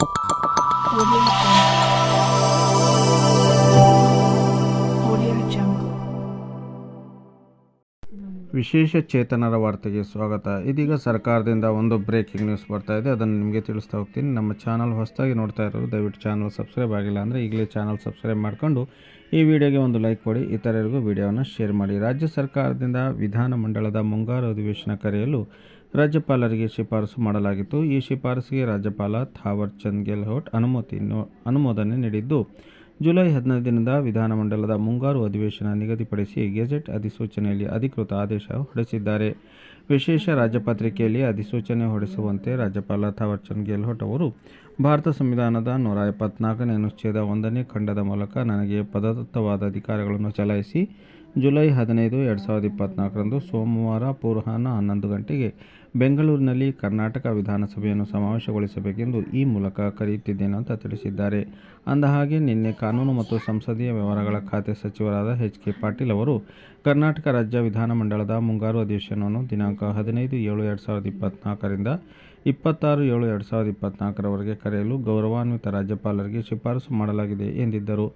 오디오. ವಿಶೇಷ ಚೇತನರ ವಾರ್ತೆಗೆ ಸ್ವಾಗತ. ಇದೀಗ ಸರ್ಕಾರದಿಂದ ಒಂದು ಬ್ರೇಕಿಂಗ್ ನ್ಯೂಸ್ ಬರ್ತಾ ಇದೆ. ಅದನ್ನು ನಿಮಗೆ ತಿಳಿಸ್ತಾ ಹೋಗ್ತೀನಿ. ನಮ್ಮ ಚಾನಲ್ ಹೊಸದಾಗಿ ನೋಡ್ತಾ ಇರೋರು, ದಯವಿಟ್ಟು ಚಾನಲ್ ಸಬ್ಸ್ಕ್ರೈಬ್ ಆಗಿಲ್ಲ ಅಂದರೆ ಈಗಲೇ ಚಾನಲ್ ಸಬ್ಸ್ಕ್ರೈಬ್ ಮಾಡಿಕೊಂಡು ಈ ವಿಡಿಯೋಗೆ ಒಂದು ಲೈಕ್ ಕೊಡಿ. ಇತರರಿಗೂ ವಿಡಿಯೋವನ್ನು ಶೇರ್ ಮಾಡಿ. ರಾಜ್ಯ ಸರ್ಕಾರದಿಂದ ವಿಧಾನಮಂಡಲದ ಮುಂಗಾರು ಅಧಿವೇಶನ ಕರೆಯಲು ರಾಜ್ಯಪಾಲರಿಗೆ ಶಿಫಾರಸು ಮಾಡಲಾಗಿತ್ತು. ಈ ಶಿಫಾರಸಿಗೆ ರಾಜ್ಯಪಾಲ ಥಾವರ್ ಚಂದ್ ಗೆಹ್ಲೋಟ್ ಅನುಮತಿ ಅನುಮೋದನೆ ನೀಡಿದ್ದು ಜುಲೈ ಹದಿನೈದರಿಂದ ವಿಧಾನಮಂಡಲದ ಮುಂಗಾರು ಅಧಿವೇಶನ ನಿಗದಿಪಡಿಸಿ ಗೆಜೆಟ್ ಅಧಿಸೂಚನೆಯಲ್ಲಿ ಅಧಿಕೃತ ಆದೇಶ ಹೊರಡಿಸಿದ್ದಾರೆ. ವಿಶೇಷ ರಾಜ್ಯಪತ್ರಿಕೆಯಲ್ಲಿ ಅಧಿಸೂಚನೆ ಹೊರಡಿಸುವಂತೆ ರಾಜ್ಯಪಾಲ ಥಾವರ್ಚಂದ್ ಗೆಹ್ಲೋಟ್ ಅವರು ಭಾರತ ಸಂವಿಧಾನದ ನೂರ ಎಪ್ಪತ್ನಾಲ್ಕನೇ ಅನುಚ್ಛೇದ ಒಂದನೇ ಖಂಡದ ಮೂಲಕ ನನಗೆ ಪದದತ್ತವಾದ ಅಧಿಕಾರಗಳನ್ನು ಚಲಾಯಿಸಿ ಜುಲೈ ಹದಿನೈದು ಎರಡು ಸಾವಿರದ ಇಪ್ಪತ್ನಾಲ್ಕರಂದು ಸೋಮವಾರ ಪೂರ್ವಾಹ್ನ ಹನ್ನೊಂದು ಗಂಟೆಗೆ ಬೆಂಗಳೂರಿನಲ್ಲಿ ಕರ್ನಾಟಕ ವಿಧಾನಸಭೆಯನ್ನು ಸಮಾವೇಶಗೊಳಿಸಬೇಕೆಂದು ಈ ಮೂಲಕ ಕರೆಯುತ್ತಿದ್ದೇನೆ ಅಂತ ತಿಳಿಸಿದ್ದಾರೆ. ಅಂದಹಾಗೆ, ನಿನ್ನೆ ಕಾನೂನು ಮತ್ತು ಸಂಸದೀಯ ವ್ಯವಹಾರಗಳ ಖಾತೆ ಸಚಿವರಾದ ಎಚ್ ಕೆ ಪಾಟೀಲ್ ಅವರು ಕರ್ನಾಟಕ ರಾಜ್ಯ ವಿಧಾನಮಂಡಲದ ಮುಂಗಾರು ಅಧಿವೇಶನವನ್ನು ದಿನಾಂಕ ಹದಿನೈದು ಏಳು ಎರಡು ಸಾವಿರದ ಇಪ್ಪತ್ತ್ನಾಲ್ಕರಿಂದ ಇಪ್ಪತ್ತಾರು ಏಳು ಎರಡು ಸಾವಿರದ ಇಪ್ಪತ್ತ್ನಾಲ್ಕರವರೆಗೆ ಕರೆಯಲು ಗೌರವಾನ್ವಿತ ರಾಜ್ಯಪಾಲರಿಗೆ ಶಿಫಾರಸು ಮಾಡಲಾಗಿದೆ ಎಂದಿದ್ದರು.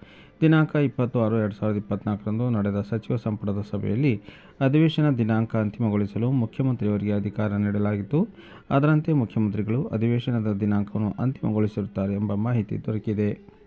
ದಿನಾಂಕ ಇಪ್ಪತ್ತು ಆರು ಎರಡು ಸಾವಿರದ ಇಪ್ಪತ್ತ್ನಾಲ್ಕರಂದು ನಡೆದ ಸಚಿವ ಸಂಪುಟದ ಸಭೆಯಲ್ಲಿ ಅಧಿವೇಶನ ದಿನಾಂಕ ಅಂತಿಮಗೊಳಿಸಲು ಮುಖ್ಯಮಂತ್ರಿಯವರಿಗೆ ಅಧಿಕಾರ ನೀಡಲಾಗಿತ್ತು. ಅದರಂತೆ ಮುಖ್ಯಮಂತ್ರಿಗಳು ಅಧಿವೇಶನದ ದಿನಾಂಕವನ್ನು ಅಂತಿಮಗೊಳಿಸಿರುತ್ತಾರೆ ಎಂಬ ಮಾಹಿತಿ ದೊರಕಿದೆ.